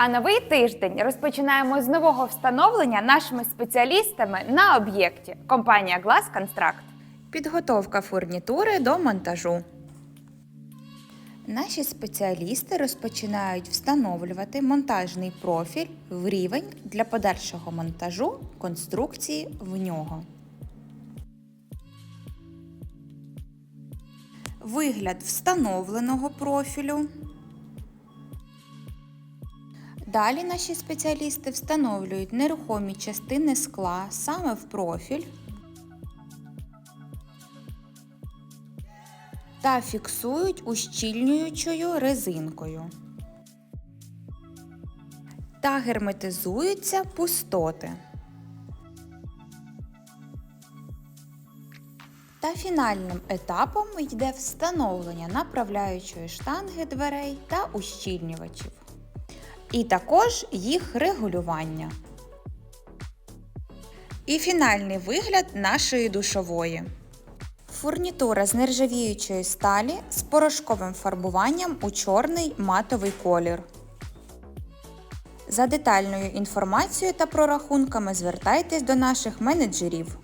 А новий тиждень розпочинаємо з нового встановлення нашими спеціалістами на об'єкті компанія Glass Construct. Підготовка фурнітури до монтажу. Наші спеціалісти розпочинають встановлювати монтажний профіль в рівень для подальшого монтажу конструкції в нього. Вигляд встановленого профілю. Далі наші спеціалісти встановлюють нерухомі частини скла саме в профіль та фіксують ущільнюючою резинкою. Та герметизуються пустоти. Та фінальним етапом йде встановлення направляючої штанги дверей та ущільнювачів. І також їх регулювання. І фінальний вигляд нашої душової. Фурнітура з нержавіючої сталі з порошковим фарбуванням у чорний матовий колір. За детальною інформацією та прорахунками звертайтесь до наших менеджерів.